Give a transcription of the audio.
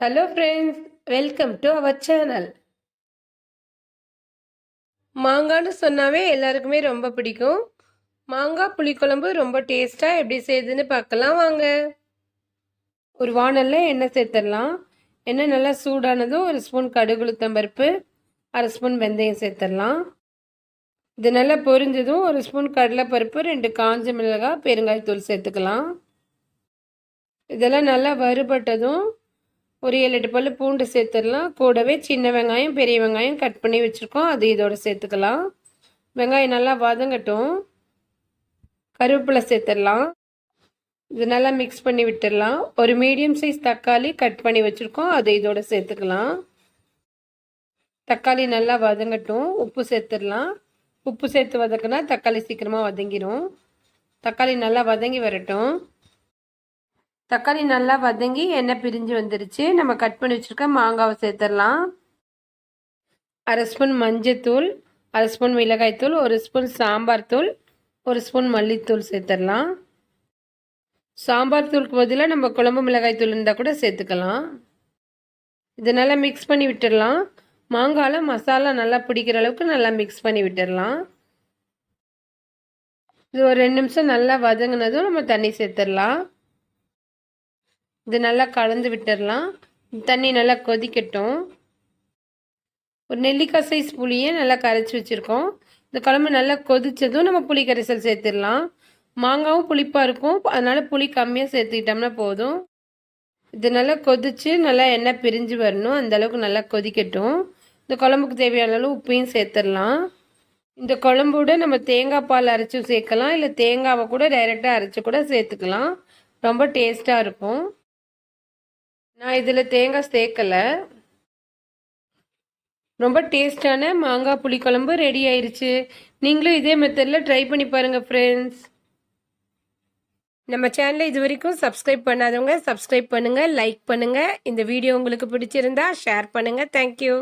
Hello friends welcome to our channel மாங்கான்னு சொன்னாவே எல்லாருக்குமே ரொம்ப பிடிக்கும். மாங்காய் புளிக்குழம்பு ரொம்ப டேஸ்ட்டாக எப்படி செய்யுதுன்னு பார்க்கலாம் வாங்க. ஒரு வானலில் எண்ணெய் சேர்த்துடலாம். எண்ணெய் நல்லா சூடானதும் ஒரு ஸ்பூன் கடுகுளுத்தம் பருப்பு அரை ஸ்பூன் வெந்தயம் சேர்த்துடலாம். இது நல்லா பொரிஞ்சதும் ஒரு ஸ்பூன் கடலைப்பருப்பு ரெண்டு காஞ்ச மிளகாய் பெருங்காயத்தூள் சேர்த்துக்கலாம். இதெல்லாம் நல்லா வறுபட்டதும் ஒரு ஏழு எட்டு பல்லு பூண்டு சேர்த்துடலாம். கூடவே சின்ன வெங்காயம் பெரிய வெங்காயம் கட் பண்ணி வச்சுருக்கோம். அது இதோடு சேர்த்துக்கலாம். வெங்காயம் நல்லா வதங்கட்டும். கருவேப்பிலை சேர்த்துடலாம். இது நல்லா மிக்ஸ் பண்ணி விட்டுடலாம். ஒரு மீடியம் சைஸ் தக்காளி கட் பண்ணி வச்சுருக்கோம். அதை இதோடு சேர்த்துக்கலாம். தக்காளி நல்லா வதங்கட்டும். உப்பு சேர்த்துடலாம். உப்பு சேர்த்து வதக்குனா தக்காளி சீக்கிரமாக வதங்கிடும் தக்காளி நல்லா வதங்கி வரட்டும். தக்காளி நல்லா வதங்கி எண்ணெய் பிரிஞ்சு வந்துருச்சு. நம்ம கட் பண்ணி வச்சுருக்க மாங்காவை சேர்த்துடலாம். அரை ஸ்பூன் மஞ்சத்தூள் அரை ஸ்பூன் மிளகாய்த்தூள் ஒரு ஸ்பூன் சாம்பார் தூள் ஒரு ஸ்பூன் மல்லித்தூள் சேர்த்துடலாம். சாம்பார் தூளுக்கு பதிலாக நம்ம குழம்பு மிளகாய் தூள் இருந்தால் கூட சேர்த்துக்கலாம். இதை நல்லா மிக்ஸ் பண்ணி விட்டுடலாம். மாங்காயில் மசாலா நல்லா பிடிக்கிற அளவுக்கு நல்லா மிக்ஸ் பண்ணி விட்டுடலாம் இது ஒரு ரெண்டு நிமிஷம் நல்லா வதங்கினதும் நம்ம தண்ணி சேர்த்துடலாம் இது நல்லா கலந்து விட்டுடலாம் தண்ணி நல்லா கொதிக்கட்டும். ஒரு நெல்லிக்காய் சைஸ் புளியை நல்லா கரைச்சி வச்சுருக்கோம். இந்த குழம்பு நல்லா கொதித்ததும் நம்ம புளி கரைசல் சேர்த்துடலாம் மாங்காவும் புளிப்பாக இருக்கும். அதனால் புளி கம்மியாக சேர்த்துக்கிட்டோம்னா போதும். இது நல்லா கொதித்து நல்லா எண்ணெய் பிரிஞ்சு வரணும். அந்தளவுக்கு நல்லா கொதிக்கட்டும். இந்த குழம்புக்கு தேவையான அளவு உப்பையும் சேர்த்துடலாம். இந்த குழம்போட நம்ம தேங்காய் பால் அரைச்சும் சேர்க்கலாம். இல்லை தேங்காவை கூட டைரெக்டாக அரைச்சி கூட சேர்த்துக்கலாம். ரொம்ப டேஸ்ட்டாக இருக்கும். நான் இதில் தேங்காய் சேர்க்கலை. ரொம்ப டேஸ்டான மாங்காய் புளிக்குழம்பு ரெடி ஆயிடுச்சு நீங்களும் இதே மெத்தடில் ட்ரை பண்ணி பாருங்கள் ஃப்ரெண்ட்ஸ் நம்ம சேனலை இது வரைக்கும் சப்ஸ்கிரைப் பண்ணாதவங்க சப்ஸ்கிரைப் பண்ணுங்கள் லைக் பண்ணுங்கள் இந்த வீடியோ உங்களுக்கு பிடிச்சிருந்தா ஷேர் பண்ணுங்கள் தேங்க்யூ